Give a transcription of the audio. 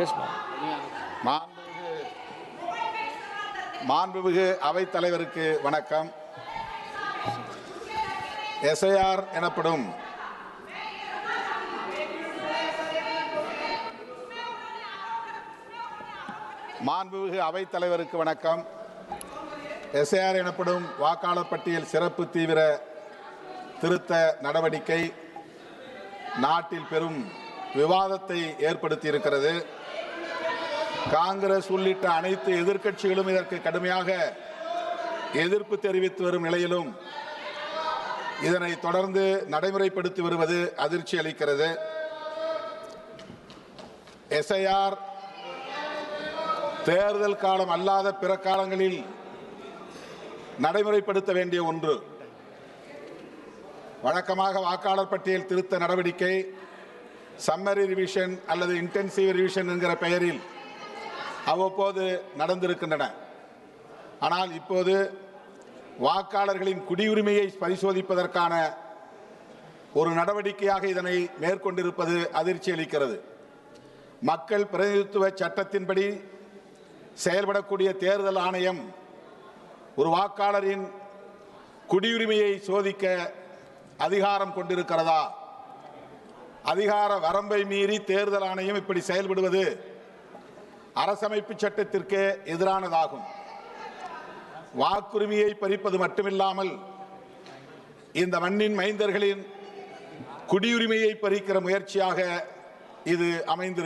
S மாண்புமிகு மாண்புமிகு அவைத் தலைவருக்கு வணக்கம் எஸ்ஐஆர் எனப்படும் மாண்புமிகு அவைத்தலைவருக்கு வணக்கம். எஸ்ஐஆர் எனப்படும் வாக்காளர் பட்டியல் சிறப்பு தீவிர திருத்த நடவடிக்கை நாட்டில் பெரும் விவாதத்தை ஏற்படுத்தி இருக்கிறது காங்கிரஸ் உள்ளிட்ட அனைத்து எதிர்க்கட்சிகளும் இதற்கு கடுமையாக எதிர்ப்பு தெரிவித்து வரும் நிலையிலும் இதனை தொடர்ந்து நடைமுறைப்படுத்தி வருவது அதிர்ச்சி அளிக்கிறது. எஸ்ஐஆர் தேர்தல் காலம் அல்லாத பிற காலங்களில் நடைமுறைப்படுத்த வேண்டிய ஒன்று. வழக்கமாக வாக்காளர் பட்டியல் திருத்த நடவடிக்கை சம்மரி ரிவிஷன் அல்லது இன்டென்சிவ் ரிவிஷன் என்கிற பெயரில் அவ்வப்போது நடந்திருக்கின்றன. ஆனால் இப்போது வாக்காளர்களின் குடியுரிமையை பரிசோதிப்பதற்கான ஒரு நடவடிக்கையாக இதனை மேற்கொண்டிருப்பது அதிர்ச்சி அளிக்கிறது. மக்கள் பிரதிநிதித்துவ சட்டத்தின்படி செயல்படக்கூடிய தேர்தல் ஆணையம் ஒரு வாக்காளரின் குடியுரிமையை சோதிக்க அதிகாரம் கொண்டிருக்கிறதா? அதிகார வரம்பை மீறி தேர்தல் ஆணையம் இப்படி செயல்படுவது அரசமைப்பு சட்டத்திற்கு எதிரானதாகும். வாக்குரிமையை பறிப்பது மட்டுமில்லாமல் இந்த மண்ணின் மைந்தர்களின் குடியுரிமையை பறிக்கிற முயற்சியாக இது அமைந்திருக்கிறது.